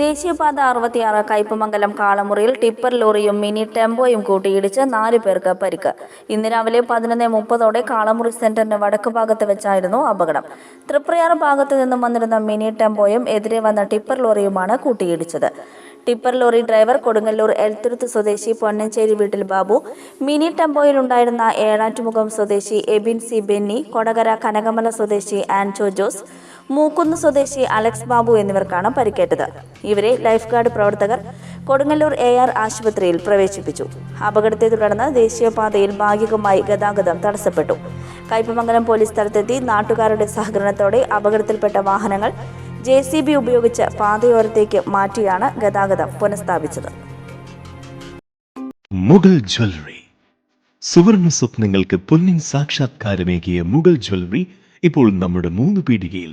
ദേശീയപാത അറുപത്തിയാറ് കയ്പമംഗലം കാളമുറിയിൽ ടിപ്പർ ലോറിയും മിനി ടെമ്പോയും കൂട്ടിയിടിച്ച് നാല് പേർക്ക് പരിക്ക്. ഇന്ന് രാവിലെ പതിനൊന്ന് മുപ്പതോടെ കാളമുറി സെന്ററിന് വടക്ക് ഭാഗത്ത് വെച്ചായിരുന്നു അപകടം. തൃപ്രയാർ ഭാഗത്ത് നിന്നും വന്നിരുന്ന മിനി ടെമ്പോയും എതിരെ വന്ന ടിപ്പർ ലോറിയുമാണ് കൂട്ടിയിടിച്ചത്. Tipper lorry driver Kodungallur Elthuruthu സ്വദേശി പൊന്നഞ്ചേരി വീട്ടിൽ ബാബു മിനി ടെമ്പോയിലുണ്ടായിരുന്ന ഏഴാറ്റുമുഖം സ്വദേശി എബിൻ സി ബെന്നി കൊടകര കനകമല സ്വദേശി ആൻജോ ജോസ് മൂക്കുന്ന് സ്വദേശി അലക്സ് ബാബു എന്നിവർക്കാണ് പരിക്കേറ്റത്. ഇവരെ ലൈഫ് ഗാർഡ് പ്രവർത്തകർ കൊടുങ്ങല്ലൂർ എ ആർ ആശുപത്രിയിൽ പ്രവേശിപ്പിച്ചു. അപകടത്തെ തുടർന്ന് ദേശീയപാതയിൽ ഭാഗികമായി ഗതാഗതം തടസ്സപ്പെട്ടു. കയ്പമംഗലം പോലീസ് സ്ഥലത്തെത്തി നാട്ടുകാരുടെ സഹകരണത്തോടെ അപകടത്തിൽപ്പെട്ട വാഹനങ്ങൾ ജെ സി ബി ഉപയോഗിച്ച് പാതയോരത്തേക്ക് മാറ്റിയാണ് ഗതാഗതം പുനഃസ്ഥാപിച്ചത്. മുഗൾ ജ്വല്ലറി. സുവർണ സ്വപ്നങ്ങൾക്ക് പൊന്നിൻ സാക്ഷാത്കാരമേകിയ മുഗൾ ജ്വല്ലറി ഇപ്പോൾ നമ്മുടെ മൂന്ന് പീടികയിൽ